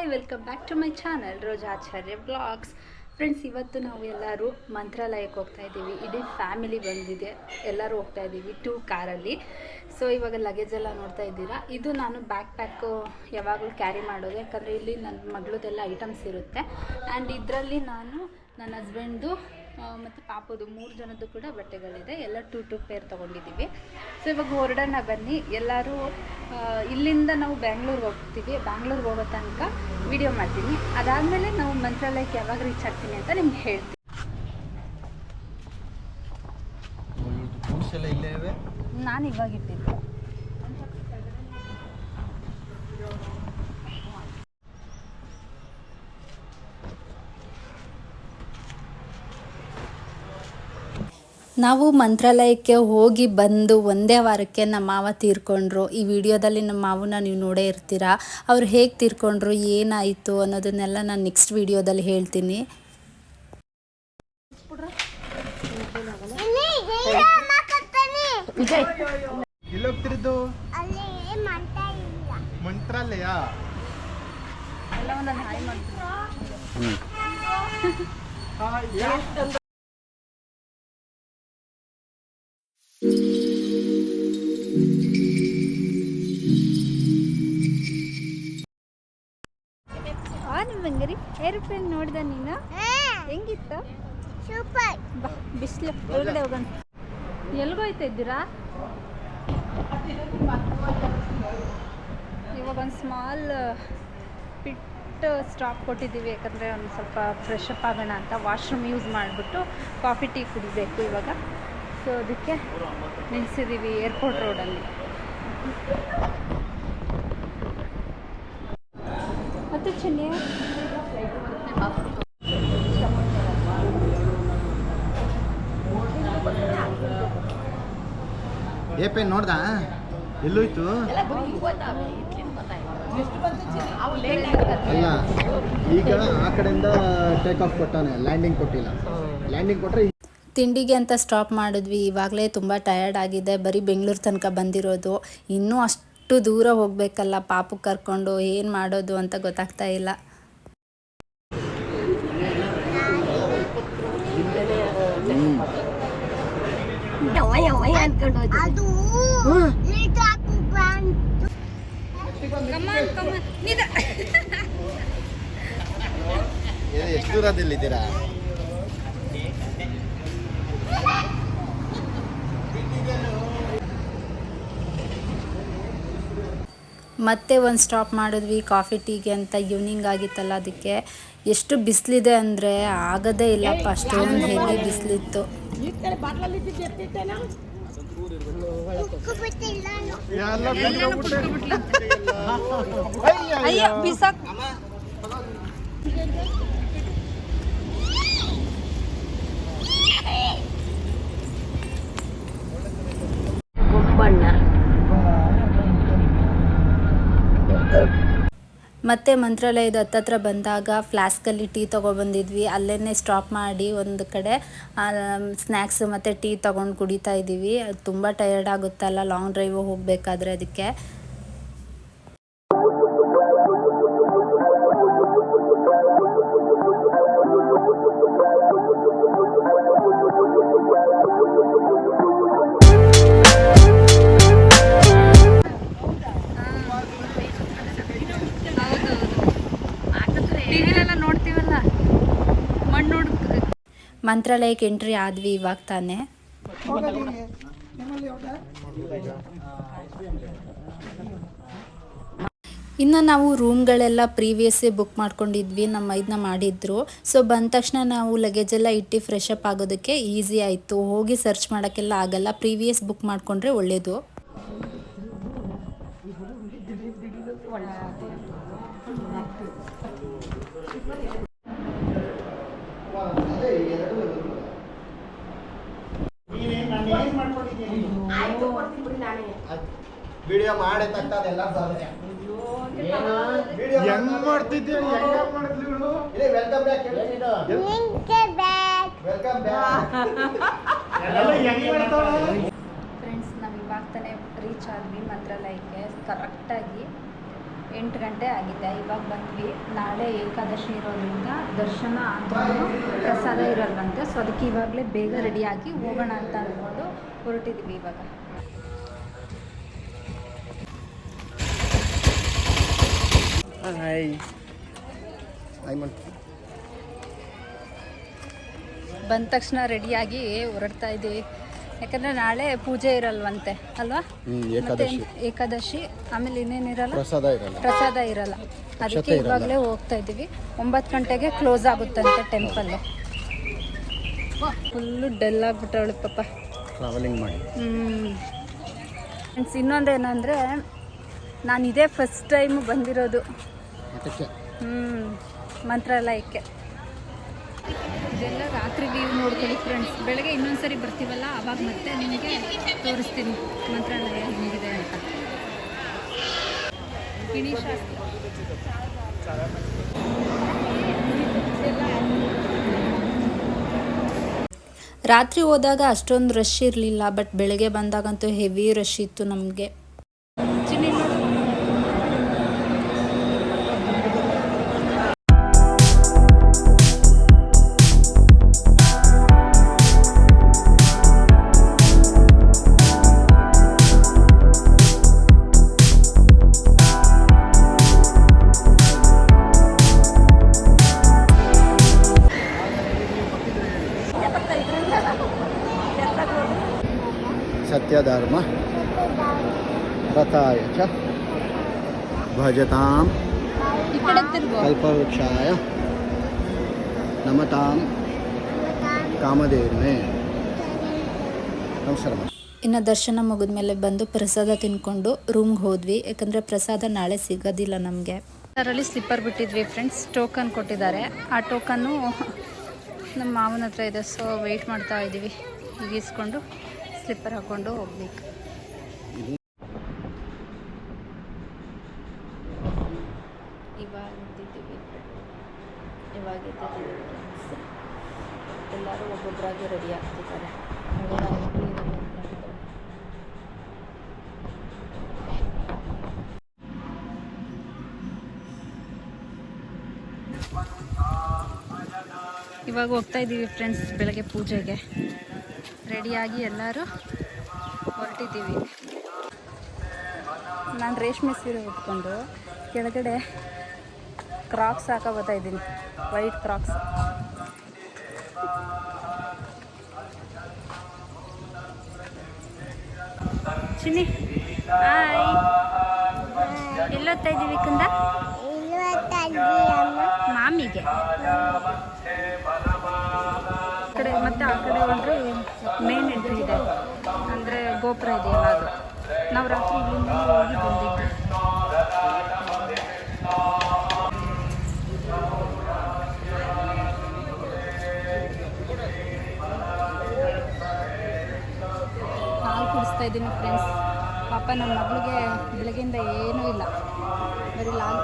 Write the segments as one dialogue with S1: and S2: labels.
S1: Hi welcome back to my channel Rojacharya blogs friends ಇವತ್ತು ನಾವು ಎಲ್ಲರೂ ಮಂತ್ರಾಲಯಕ್ಕೆ ಹೋಗ್ತಾ ಇದ್ದೀವಿ. ಇಡೀ ಫ್ಯಾಮಿಲಿ ಬಂದಿದೆ. ಎಲ್ಲರೂ ಹೋಗ್ತಾ ಇದ್ದೀವಿ ಟೂ ಕಾರಲ್ಲಿ ಸೊ ಇವಾಗ ಲಗೇಜ್ ಎಲ್ಲ ನೋಡ್ತಾ ಇದ್ದೀರಾ? ಇದು ನಾನು ಬ್ಯಾಕ್ ಪ್ಯಾಕು ಯಾವಾಗಲೂ ಕ್ಯಾರಿ ಮಾಡೋದು. ಯಾಕಂದರೆ ಇಲ್ಲಿ ನನ್ನ ಮಗಳದೆಲ್ಲ ಐಟಮ್ಸ್ ಇರುತ್ತೆ. ಆ್ಯಂಡ್ ಇದರಲ್ಲಿ ನಾನು ನನ್ನ ಹಸ್ಬೆಂಡ್ದು ಮತ್ತು ಪಾಪದು ಮೂರು ಜನದ್ದು ಕೂಡ ಬಟ್ಟೆಗಳಿದೆ. ಎಲ್ಲ ಟೂ ಟೂ ಪೇರ್ ತೊಗೊಂಡಿದ್ದೀವಿ. ಸೊ ಇವಾಗ ಹೊರಡೋಣ ಬನ್ನಿ. ಎಲ್ಲರೂ ಇಲ್ಲಿಂದ ನಾವು ಬ್ಯಾಂಗ್ಳೂರ್ಗೆ ಹೋಗ್ತೀವಿ. ಬ್ಯಾಂಗ್ಳೂರ್ಗೆ ಹೋಗೋ ತನಕ ವಿಡಿಯೋ ಮಾಡ್ತೀನಿ. ಅದಾದಮೇಲೆ ನಾವು ಮಂತ್ರಾಲಯಕ್ಕೆ ಯಾವಾಗ ರೀಚ್ ಆಗ್ತೀನಿ ಅಂತ ನಿಮ್ಗೆ ಹೇಳ್ತೀನಿ. ನಾನು ಇವಾಗ ಇಟ್ಟಿದ್ದು. ನಾವು ಮಂತ್ರಾಲಯಕ್ಕೆ ಹೋಗಿ ಬಂದು ಒಂದೇ ವಾರಕ್ಕೆ ನಮ್ಮ ಮಾವ ತೀರ್ಕೊಂಡ್ರು. ಈ ವಿಡಿಯೋದಲ್ಲಿ ನಮ್ಮ ಮಾವನ ನೀವು ನೋಡೇ ಇರ್ತೀರಾ? ಅವ್ರು ಹೇಗೆ ತೀರ್ಕೊಂಡ್ರು? ಏನಾಯಿತು ಅನ್ನೋದನ್ನೆಲ್ಲ ನಾನು ನೆಕ್ಸ್ಟ್ ವಿಡಿಯೋದಲ್ಲಿ ಹೇಳ್ತೀನಿ.
S2: ಮಂತ್ರಾಲಯ?
S1: ಹಾಯ್ ಏರೋಪ್ಲೇನ್ ನೋಡ್ದೆ ನೀನು? ಹೆಂಗಿತ್ತು?
S3: ಸೂಪರ್.
S1: ಬಾ ಬಿಸಿಲು. ಒಳಗಡೆ ಹೋಗೋಣ. ಎಲ್ಗೋಯ್ತಾ ಇದ್ದೀರಾ? ಇವಾಗ ಒಂದು ಸ್ಮಾಲ್ ಪಿಟ್ ಸ್ಟಾಪ್ ಕೊಟ್ಟಿದ್ದೀವಿ ಯಾಕಂದರೆ ಒಂದು ಸ್ವಲ್ಪ ಫ್ರೆಶ್ ಅಪ್ ಆಗೋಣ ಅಂತ. ವಾಶ್ರೂಮ್ ಯೂಸ್ ಮಾಡಿಬಿಟ್ಟು ಕಾಫಿ ಟೀ ಕುಡಿಬೇಕು ಇವಾಗ. ಸೊ ಅದಕ್ಕೆ ನಿಲ್ಲಿಸಿದ್ದೀವಿ ಏರ್ಪೋರ್ಟ್ ರೋಡಲ್ಲಿ ಮತ್ತೆ ಚೆನ್ನಿ?
S2: ಏ ಪೇನ್ ನೋಡ್ದ? ಎಲ್ಲೋಯ್ತು? ಅಲ್ಲ ಈಗ ಆ ಕಡೆಯಿಂದ ಟೇಕ್ ಆಫ್ ಕೊಟ್ಟಾನೆ ಲ್ಯಾಂಡಿಂಗ್ ಕೊಟ್ಟಿಲ್ಲ. ಲ್ಯಾಂಡಿಂಗ್ ಕೊಟ್ಟರೆ
S1: ತಿಂಡಿಗೆ ಅಂತ ಸ್ಟಾಪ್ ಮಾಡಿದ್ವಿ. ಇವಾಗಲೇ ತುಂಬ ಟಯರ್ಡ್ ಆಗಿದೆ. ಬರೀ ಬೆಂಗಳೂರು ತನಕ ಬಂದಿರೋದು. ಇನ್ನೂ ಅಷ್ಟು ದೂರ ಹೋಗಬೇಕಲ್ಲ ಪಾಪು ಕರ್ಕೊಂಡು ಏನು ಮಾಡೋದು ಅಂತ ಗೊತ್ತಾಗ್ತಾ ಇಲ್ಲ.
S3: ಅದು ಅನ್ಕೊಂಡು ಬಂತು
S2: ಎಷ್ಟು ದೂರದಲ್ಲಿದ್ದೀರಾ
S1: ಮತ್ತೆ ಒಂದು ಸ್ಟಾಪ್ ಮಾಡಿದ್ವಿ ಕಾಫಿ ಟೀಗೆ ಅಂತ ಈವ್ನಿಂಗ್ ಆಗಿತ್ತಲ್ಲ ಅದಕ್ಕೆ. ಎಷ್ಟು ಬಿಸಿಲಿದೆ ಅಂದರೆ ಆಗೋದೇ ಇಲ್ಲಪ್ಪ ಅಷ್ಟೊಂದು ಹೆವಿ ಬಿಸಿಲಿತ್ತು. ಅಯ್ಯ ಬಿಸಾಕ್ ಮತ್ತೆ ಮಂತ್ರಾಲಯದ ಹತ್ತತ್ರ ಬಂದಾಗ ಫ್ಲಾಸ್ಕಲ್ಲಿ ಟೀ ತೊಗೊಬಂದಿದ್ವಿ. ಅಲ್ಲೇ ಸ್ಟಾಪ್ ಮಾಡಿ ಒಂದು ಕಡೆ ಸ್ನ್ಯಾಕ್ಸ್ ಮತ್ತು ಟೀ ತೊಗೊಂಡು ಕುಡಿತಾ ಇದ್ದೀವಿ ಅದು ತುಂಬ ಟಯರ್ಡ್ ಆಗುತ್ತಲ್ಲ ಲಾಂಗ್ ಡ್ರೈವ್ ಹೋಗಬೇಕಾದ್ರೆ ಅದಕ್ಕೆ. ಟಿವಿಲೆಲ್ಲ ನೋಡ್ತೀವಲ್ಲ? ಮಣ್ಣು ಮಂತ್ರಾಲಯಕ್ಕೆ ಎಂಟ್ರಿ ಆದ್ವಿ ಇವಾಗ ತಾನೆ. ಇನ್ನು ನಾವು ರೂಮ್ಗಳೆಲ್ಲ ಪ್ರೀವಿಯಸ್ಸೇ ಬುಕ್ ಮಾಡ್ಕೊಂಡಿದ್ವಿ, ನಮ್ಮ ಇದನ್ನ ಮಾಡಿದ್ರು. ಸೊ, ಬಂದ ತಕ್ಷಣ ನಾವು ಲಗೇಜ್ ಎಲ್ಲ ಇಟ್ಟು ಫ್ರೆಶ್ ಅಪ್ ಆಗೋದಕ್ಕೆ ಈಸಿ ಆಯಿತು. ಹೋಗಿ ಸರ್ಚ್ ಮಾಡೋಕ್ಕೆಲ್ಲ ಆಗಲ್ಲ, ಪ್ರೀವಿಯಸ್ ಬುಕ್ ಮಾಡಿಕೊಂಡ್ರೆ ಒಳ್ಳೆಯದು
S2: ವಿಡಿಯೋ ಮಾಡಿ ತಟ್ಟದೆಲ್ಲ ಹೆಂಗ್ ಮಾಡ್ತಿದ್ದೆ ಹೆಂಗ್ ಮಾಡಿದ್ಲಿ ಇವಳು ವೆಲ್ಕಮ್ ಬ್ಯಾಕ್ ವೆಲ್ಕಮ್ ಬ್ಯಾಕ್ ಹೆಂಗ್ ಮಾಡ್ತಾಳೆ?
S1: ಫ್ರೆಂಡ್ಸ್ ನಾವು ಇವಾಗ ತಾನೇ ರೀಚ್ ಆದ್ವಿ ಮಂತ್ರಾಲಯಕ್ಕೆ ಕರೆಕ್ಟಾಗಿ ಎಂಟು ಗಂಟೆ ಆಗಿದೆ. ಇವಾಗ ಬಂದ್ವಿ. ನಾಳೆ ಏಕಾದಶಿ ಇರೋದ್ರಿಂದ ದರ್ಶನ ಆದ್ರೂ ಪ್ರಸಾದ ಇರಲ್ವಂತೆ. ಸೊ ಅದಕ್ಕೆ ಇವಾಗಲೇ ಬೇಗ ರೆಡಿಯಾಗಿ ಹೋಗೋಣ ಅಂತ ಅಂದ್ಕೊಂಡು ಹೊರಟಿದ್ದೀವಿ ಇವಾಗ.
S2: ಹಾಯ್ ಹಾಯ್ ಮನ್
S1: ಬಂದ ತಕ್ಷಣ ರೆಡಿಯಾಗಿ ಹೊರಡ್ತಾ ಇದ್ದೀವಿ. ಯಾಕಂದರೆ ನಾಳೆ ಪೂಜೆ ಇರಲ್ವಂತೆ ಅಲ್ವಾ? ಮತ್ತೆ
S2: ಏಕಾದಶಿ.
S1: ಏಕಾದಶಿ ಆಮೇಲೆ ಇನ್ನೇನಿರಲ್ಲ
S2: ಪ್ರಸಾದ ಇರಲ್ಲ.
S1: ಪ್ರಸಾದ ಇರಲ್ಲ. ಅದಕ್ಕೆ. ಇವಾಗಲೇ ಹೋಗ್ತಾ ಇದ್ದೀವಿ. ಒಂಬತ್ತು ಗಂಟೆಗೆ ಕ್ಲೋಸ್ ಆಗುತ್ತಂತೆ ಟೆಂಪಲ್ ಫುಲ್ಲು ಡಲ್ ಆಗ್ಬಿಟ್ಟವಳು ಪಾಪ.
S2: ಟ್ರಾವೆಲಿಂಗ್ ಮಾಡಿ.
S1: ಹ್ಞೂ ಇನ್ನೊಂದು ಏನಂದರೆ ನಾನು ಇದೇ ಫಸ್ಟ್ ಟೈಮ್ ಬಂದಿರೋದು. ಹ್ಞೂ ಮಂತ್ರಾಲಯಕ್ಕೆ. ಇದೆಲ್ಲ ರಾತ್ರಿ ವ್ಯೂ ನೋಡ್ಕೊಳ್ಳಿ ಫ್ರೆಂಡ್ಸ್ ಬೆಳಗ್ಗೆ ಇನ್ನೊಂದ್ಸರಿ ಬರ್ತೀವಲ್ಲ, ಅವಾಗ ಮತ್ತೆ ನಿಮಗೆ ತೋರಿಸ್ತೀನಿ ಮಂತ್ರಾಲಯ ಹೇಗಿದೆ ಅಂತ. ರಾತ್ರಿ ಹೋದಾಗ ಅಷ್ಟೊಂದು ರಶ್ ಇರಲಿಲ್ಲ ಬಟ್ ಬೆಳಗ್ಗೆ ಬಂದಾಗಂತೂ ಹೆವಿ ರಶ್ ಇತ್ತು ನಮಗೆ.
S2: ಭಜತಾಂ ಕಲ್ಪವೃಕ್ಷಾಯ ನಮತಾಂ ಕಾಮದೇವನೇ ನಮಸ್ಕಾರ.
S1: ಇನ್ನು ದರ್ಶನ ಮುಗಿದ ಮೇಲೆ ಬಂದು ಪ್ರಸಾದ ತಿನ್ಕೊಂಡು ರೂಮ್ಗೆ ಹೋದ್ವಿ. ಯಾಕಂದರೆ ಪ್ರಸಾದ ನಾಳೆ ಸಿಗೋದಿಲ್ಲ ನಮಗೆ. ಅದರಲ್ಲಿ ಸ್ಲಿಪ್ಪರ್ ಬಿಟ್ಟಿದ್ವಿ ಫ್ರೆಂಡ್ಸ್ ಟೋಕನ್ ಕೊಟ್ಟಿದ್ದಾರೆ. ಆ ಟೋಕನ್ನು ನಮ್ಮ ಮಾವನ ಹತ್ರ ಇದೆ. ಸೊ ವೆಯ್ಟ್ ಮಾಡ್ತಾ ಇದ್ದೀವಿ ಈಗಿಸ್ಕೊಂಡು ಸ್ಲಿಪ್ಪರ್ ಹಾಕ್ಕೊಂಡು ಹೋಗ್ಬೇಕು. ಇವಾಗ ಎದ್ದಿದ್ದೀವಿ ಇವಾಗ ಇದ್ದಿದ್ದೀವಿ ಎಲ್ಲರೂ ಒಬ್ಬೊಬ್ಬರಾಗಿ ರೆಡಿ ಆಗ್ತಿದ್ದಾರೆ ಇವಾಗ ಹೋಗ್ತಾ ಇದ್ದೀವಿ ಫ್ರೆಂಡ್ಸ್ ಬೆಳಗ್ಗೆ ಪೂಜೆಗೆ. ರೆಡಿಯಾಗಿ ಎಲ್ಲರೂ ಹೊರಟಿದ್ದೀವಿ. ನಾನು ರೇಷ್ಮೆ ಸೀರೆ ಉಟ್ಕೊಂಡು ಕೆಳಗಡೆ ಕ್ರಾಕ್ಸ್ ಹಾಕೋ ಬರ್ತಾ ಇದ್ದೀನಿ. ವೈಟ್ ಕ್ರಾಕ್ಸ್ ಚಿನ್ನಿ, ಹಾಯ್. ಎಲ್ಲೋಗ್ತಾ ಇದ್ದೀವಿ ಕುಂದ? ಮಾಮಿಗೆ. ಕಡೆ ಮತ್ತೆ ಆ ಕಡೆ ಹೋದ್ರೆ ಮೇನ್ ಎಂಟ್ರಿ ಇದೆ. ಅಂದರೆ ಗೋಪುರ ಇದೆ ನಾವು ರಾತ್ರಿ ಇಲ್ಲಿಂದ ಹೋಗಿ ಬಂದಿದ್ವಿ ಹಾಲು ಇದ್ದೀನಿ ಫ್ರೆಂಡ್ಸ್ ಪಾಪ ನನ್ನ ಮಗಳಿಗೆ ಬೆಳಗ್ಗೆಯಿಂದ ಏನೂ ಇಲ್ಲ. ಬರೀ ಲಾಲ್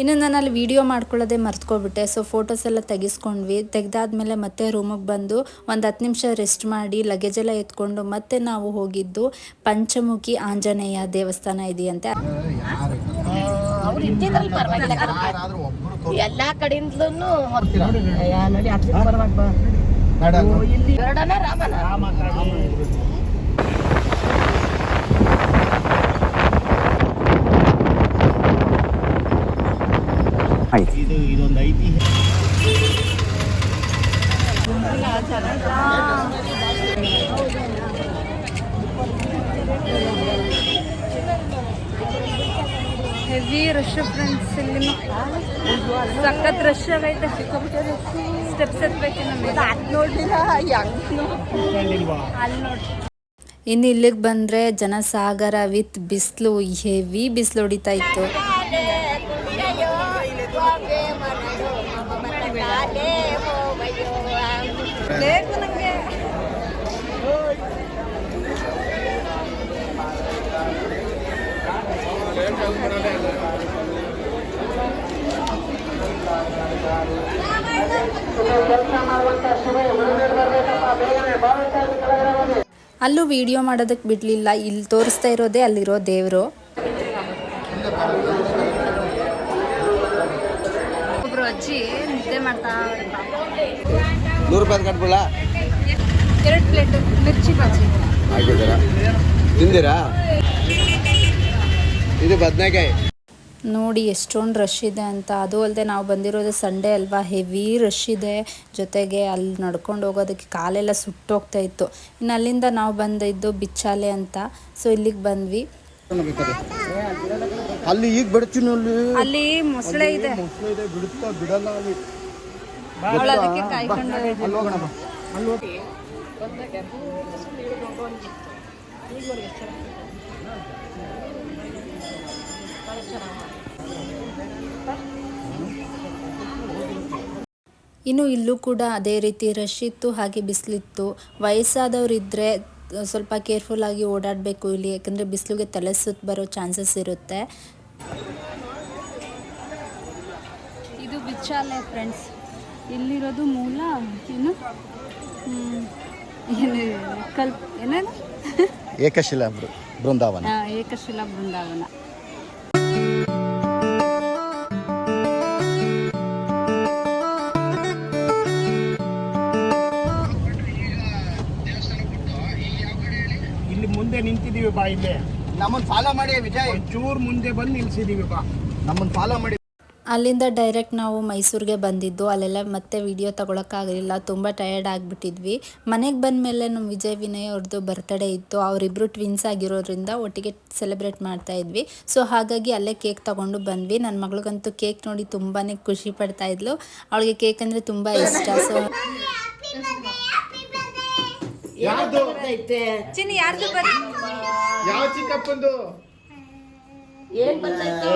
S1: ಇನ್ನು ನಾನು ಅಲ್ಲಿ ವಿಡಿಯೋ ಮಾಡ್ಕೊಳ್ಳೋದೇ ಮರ್ತ್ಕೊಬಿಟ್ಟೆ ಸೊ ಫೋಟೋಸ್ ಎಲ್ಲ ತೆಗೆಸ್ಕೊಂಡ್ವಿ. ತೆಗೆದಾದ್ಮೇಲೆ ಮತ್ತೆ ರೂಮಿಗೆ ಬಂದು ಒಂದು ಹತ್ತು ನಿಮಿಷ ರೆಸ್ಟ್ ಮಾಡಿ ಲಗೇಜ್ ಎಲ್ಲ ಎತ್ಕೊಂಡು ಮತ್ತೆ ನಾವು ಹೋಗಿದ್ದು ಪಂಚಮುಖಿ ಆಂಜನೇಯ ದೇವಸ್ಥಾನ ಇದೆಯಂತೆ.
S4: ಎಲ್ಲಾ ಕಡೆಯಿಂದಲೂ
S2: ನಡಿ ನಡು.
S4: ಗರುಡನ ರಾಮನ.
S2: ಇದು ಇದೊಂದು ಐತಿಹ್ಯ.
S1: ಹೆವಿ ರಶ್ ಫ್ರೆಂಡ್ಸ್ ಇಲ್ಲಿ ಸಖತ್ ರಶ್ ಆಗೈತೆ. ಸ್ಟೆಪ್ಸ್ ಎತ್ಬೇಕು ನಮಗೆ.
S4: ನೋಡ್ಲಿಲ್ಲ
S1: ಅಲ್ಲಿ ನೋಡಿ ಇನ್ನು ಇಲ್ಲಿಗೆ ಬಂದರೆ ಜನಸಾಗರ ವಿತ್ ಬಿಸಿಲು ಹೆವಿ ಬಿಸಿಲು ಹೊಡಿತಾ ಇತ್ತು. ಅಲ್ಲೂ ವಿಡಿಯೋ ಮಾಡೋದಕ್ಕೆ ಬಿಡಲಿಲ್ಲ. ಇಲ್ಲಿ ತೋರಿಸ್ತಾ ಇರೋದೇ ಅಲ್ಲಿರೋ ದೇವರು. ಒಬ್ರು ಅಜ್ಜಿ ನಿದ್ದೆ ಮಾಡ್ತಾ
S2: ನೂರು ರೂಪಾಯಿ ಕಟ್ಬಿಡ
S1: ಎರಡು ಪ್ಲೇಟ್ ಮಿರ್ಚಿ ಬಾಜಿ.
S2: ಹಾಕಿದ್ದೀರಾ? ತಿಂದಿರಾ? ಇದು ಬದನೆಕಾಯಿ.
S1: ನೋಡಿ ಎಷ್ಟೊಂದು ರಶ್ ಇದೆ ಅಂತ. ಅದು ಅಲ್ಲದೆ ನಾವು ಬಂದಿರೋದು ಸಂಡೇ ಅಲ್ವಾ? ಹೆವಿ ರಶ್ ಇದೆ. ಜೊತೆಗೆ ಅಲ್ಲಿ ನಡ್ಕೊಂಡು ಹೋಗೋದಕ್ಕೆ ಕಾಲೆಲ್ಲ ಸುಟ್ಟೋಗ್ತಾ ಇತ್ತು. ಇನ್ನು ಅಲ್ಲಿಂದ ನಾವು ಬಂದಿದ್ದು ಬಿಚ್ಚಾಲೆ ಅಂತ. ಸೊ ಇಲ್ಲಿಗೆ ಬಂದ್ವಿ.
S2: ಅಲ್ಲಿ ಈಗ ಬಿಡ್ತೀನಿ ಅಲ್ಲಿ
S1: ಅಲ್ಲಿ ಮೊಸಳೆ ಇದೆ.
S2: ಮೊಸಳೆ ಇದೆ ಬಿಡುತ್ತಾ ಬಿಡಲ್ಲ ಅಲ್ಲಿ.
S1: ಇನ್ನು ಇಲ್ಲೂ ಕೂಡ ಅದೇ ರೀತಿ ರಶ್ ಇತ್ತು ಹಾಗೆ ಬಿಸಿಲಿತ್ತು. ವಯಸ್ಸಾದವರಿದ್ದರೆ ಸ್ವಲ್ಪ ಕೇರ್ಫುಲ್ ಆಗಿ ಓಡಾಡಬೇಕು ಇಲ್ಲಿ ಯಾಕಂದರೆ ಬಿಸಿಲಿಗೆ ತಲೆ ಸುತ್ತ ಬರೋ ಚಾನ್ಸಸ್ ಇರುತ್ತೆ. ಇದು ಬಿಚ್ಚಾಲೆ ಫ್ರೆಂಡ್ಸ್ ಇಲ್ಲಿರೋದು ಮೂಲ ಏನು? ಏನೇನು
S2: ಏಕಶಿಲಾ ಬೃಂದಾವನ.
S1: ಆ, ಏಕಶಿಲಾ ಬೃಂದಾವನ.
S5: ನಿಂತಿದೀವಿ ಬಾ ಇಲ್ಲಿ.
S2: ನಮ್ಮನ್ನ ಫಾಲೋ ಮಾಡಿ ವಿಜಯ್.
S5: ಚೂರ್ ಮುಂದೆ ಬಂದು ನಿಲ್ಸಿದೀವಿ ಬಾ.
S2: ನಮ್ಮನ್ನ ಫಾಲೋ ಮಾಡಿ.
S1: ಅಲ್ಲಿಂದ ಡೈರೆಕ್ಟ್ ನಾವು ಮೈಸೂರಿಗೆ ಬಂದಿದ್ದು. ಅಲ್ಲೆಲ್ಲ ಮತ್ತೆ ವಿಡಿಯೋ ತಗೊಳಕ್ಕಾಗಲಿಲ್ಲ. ತುಂಬ ಟಯರ್ಡ್ ಆಗಿಬಿಟ್ಟಿದ್ವಿ. ಮನೆಗೆ ಬಂದಮೇಲೆ ನಮ್ಮ ವಿಜಯ್ ವಿನಯ್ ಅವ್ರದ್ದು ಬರ್ತಡೇ ಇತ್ತು. ಅವರಿಬ್ಬರು ಟ್ವಿನ್ಸ್ ಆಗಿರೋದ್ರಿಂದ ಒಟ್ಟಿಗೆ ಸೆಲೆಬ್ರೇಟ್ ಮಾಡ್ತಾ ಇದ್ವಿ. ಸೊ ಹಾಗಾಗಿ ಅಲ್ಲೇ ಕೇಕ್ ತಗೊಂಡು ಬಂದ್ವಿ. ನನ್ನ ಮಗಳಿಗಂತೂ ಕೇಕ್ ನೋಡಿ ತುಂಬಾ ಖುಷಿ ಪಡ್ತಾ ಇದ್ಲು. ಅವಳಿಗೆ ಕೇಕ್ ಅಂದರೆ ತುಂಬ ಇಷ್ಟ. ಸೊ
S2: ಯಾವ್ದು
S1: ಚಿನ್ನಿ ಯಾರ್ದು ಬರೀ
S2: ಯಾವ ಚಿಕ್ಕಪ್ಪಂದು?
S4: ಏನ್ ಬಂದೈತೆ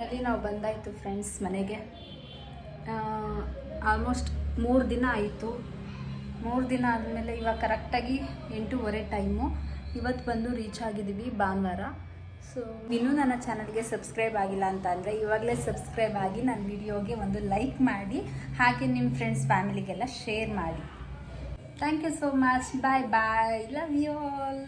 S1: ಅಲ್ಲಿ ನಾವು ಬಂದಾಯ್ತು ಫ್ರೆಂಡ್ಸ್ ಮನೆಗೆ. ಆಲ್ಮೋಸ್ಟ್ ಮೂರು ದಿನ ಆಯಿತು. ಮೂರು ದಿನ ಆದಮೇಲೆ ಇವಾಗ ಕರೆಕ್ಟಾಗಿ ಎಂಟೂವರೆ ಟೈಮು. ಇವತ್ತು ಬಂದು ರೀಚ್ ಆಗಿದ್ದೀವಿ ಭಾನುವಾರ. ಸೊ ಇನ್ನೂ ನನ್ನ ಚಾನಲ್ಗೆ ಸಬ್ಸ್ಕ್ರೈಬ್ ಆಗಿಲ್ಲ ಅಂತ ಅಂದರೆ ಇವಾಗಲೇ ಸಬ್ಸ್ಕ್ರೈಬ್ ಆಗಿ ನನ್ನ ವಿಡಿಯೋಗೆ ಒಂದು ಲೈಕ್ ಮಾಡಿ, ಹಾಗೆ ನಿಮ್ಮ ಫ್ರೆಂಡ್ಸ್ ಫ್ಯಾಮಿಲಿಗೆಲ್ಲ ಶೇರ್ ಮಾಡಿ. Thank you so much bye bye love you all